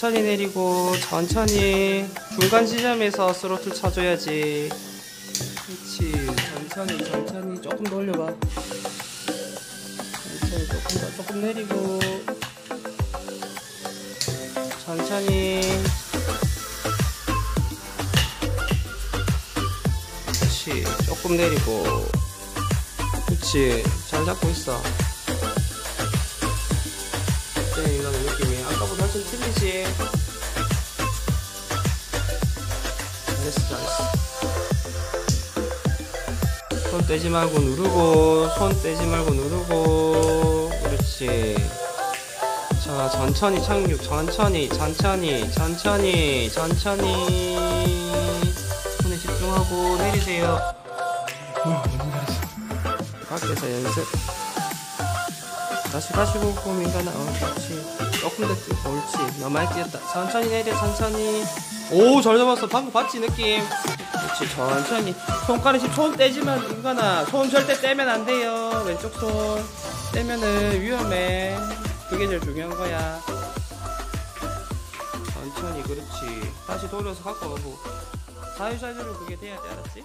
천천히 내리고 천천히 중간 지점에서 스로틀 쳐줘야지. 그렇지. 천천히 천천히 조금 더 올려봐. 천천히 조금 더 조금 내리고. 천천히. 그렇지. 조금 내리고. 그렇지. 잘 잡고 있어 잘했어 잘했어. 손 떼지 말고 누르고 손 떼지 말고 누르고. 그렇지. 자 천천히 착륙. 천천히 천천히 천천히 천천히. 손에 집중하고 내리세요. 밖에서 연습. 다시 다시 보고 민간아. 어 그렇지 뛰어 옳지. 너무 많이 뛰었다. 천천히 내려 천천히. 오 잘 잡았어. 방금 봤지 느낌? 그렇지 천천히. 손가락이 손 떼지만 민간아 손 절대 떼면 안 돼요. 왼쪽 손 떼면은 위험해. 그게 제일 중요한 거야. 천천히 그렇지. 다시 돌려서 갖고 오고. 사유자주로 그게 돼야 돼 알았지?